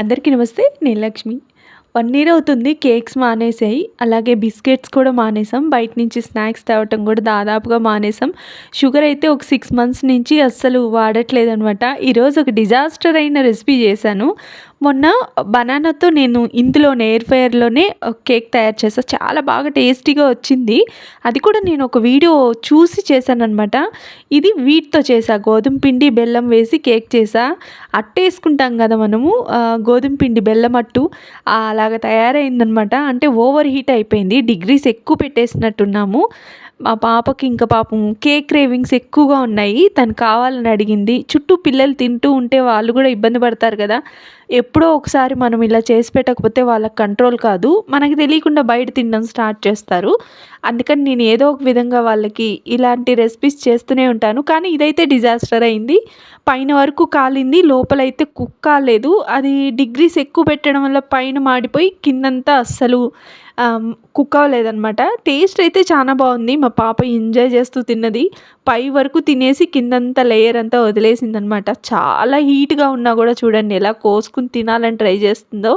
అందరికీ నమస్తే నేను లక్ష్మి. వన్ ఇయర్ అవుతుంది కేక్స్ మానేసాయి. అలాగే బిస్కెట్స్ కూడా మానేసాం. బయట నుంచి స్నాక్స్ తేవటం కూడా దాదాపుగా మానేసాం. షుగర్ అయితే ఒక సిక్స్ మంత్స్ నుంచి అస్సలు వాడట్లేదు అనమాట ఈరోజు ఒక డిజాస్టర్ అయిన రెసిపీ చేశాను. మొన్న బనానాతో నేను ఇందులోనే ఎయిర్ ఫైర్లోనే కేక్ తయారు చేసా. చాలా బాగా టేస్టీగా వచ్చింది. అది కూడా నేను ఒక వీడియో చూసి చేశాను అనమాట ఇది వీటితో చేసా. గోధుమ పిండి బెల్లం వేసి కేక్ చేసా. అట్టేసుకుంటాం కదా మనము గోధుమ పిండి బెల్లం అట్టు. అలాగ తయారైందనమాట అంటే ఓవర్ హీట్ అయిపోయింది. డిగ్రీస్ ఎక్కువ పెట్టేసినట్టున్నాము. మా పాపకి ఇంకా పాపం కేక్ క్రేవింగ్స్ ఎక్కువగా ఉన్నాయి. తను కావాలని అడిగింది. చుట్టూ పిల్లలు తింటూ ఉంటే వాళ్ళు కూడా ఇబ్బంది పడతారు కదా. ఎప్పుడో ఒకసారి మనం ఇలా చేసి పెట్టకపోతే వాళ్ళకి కంట్రోల్ కాదు. మనకి తెలియకుండా బయట తినడం స్టార్ట్ చేస్తారు. అందుకని నేను ఏదో ఒక విధంగా వాళ్ళకి ఇలాంటి రెసిపీస్ చేస్తూనే ఉంటాను. కానీ ఇదైతే డిజాస్టర్ అయింది. పైన వరకు కాలింది. లోపలైతే కుక్ కాలేదు అది డిగ్రీస్ ఎక్కువ పెట్టడం వల్ల పైన మాడిపోయి కిందంతా అస్సలు కుక్ అవ్వలేదనమాట టేస్ట్ అయితే చాలా బాగుంది. మా పాప ఎంజాయ్ చేస్తూ తిన్నది. పై వరకు తినేసి కిందంతా లేయర్ అంతా వదిలేసిందనమాట. చాలా హీట్గా ఉన్నా కూడా చూడండి ఎలా కోసుకుని తినాలని ట్రై చేస్తుందో.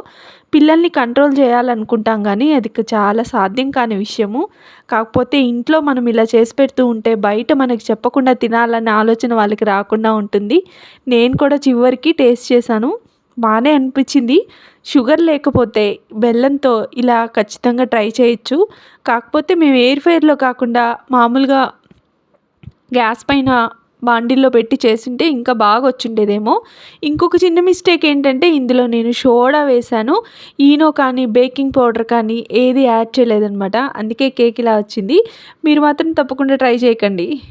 పిల్లల్ని కంట్రోల్ చేయాలనుకుంటాం కానీ అది చాలా సాధ్యం కాని విషయము. కాకపోతే ఇంట్లో మనం ఇలా చేసి పెడుతూ ఉంటే బయట మనకి చెప్పకుండా తినాలనే ఆలోచన వాళ్ళకి రాకుండా ఉంటుంది. నేను కూడా చివరికి టేస్ట్ చేశాను. బాగానే అనిపించింది. షుగర్ లేకపోతే బెల్లంతో ఇలా ఖచ్చితంగా ట్రై చేయొచ్చు. కాకపోతే మేము ఎయిర్ ఫైర్లో కాకుండా మామూలుగా గ్యాస్ పైన బాండిల్లో పెట్టి చేసింటే ఇంకా బాగా వచ్చిండేదేమో. ఇంకొక చిన్న మిస్టేక్ ఏంటంటే ఇందులో నేను సోడా వేశాను. ఈనో కానీ బేకింగ్ పౌడర్ కానీ ఏది యాడ్ చేయలేదనమాట అందుకే కేక్ ఇలా వచ్చింది. మీరు మాత్రం తప్పకుండా ట్రై చేయకండి.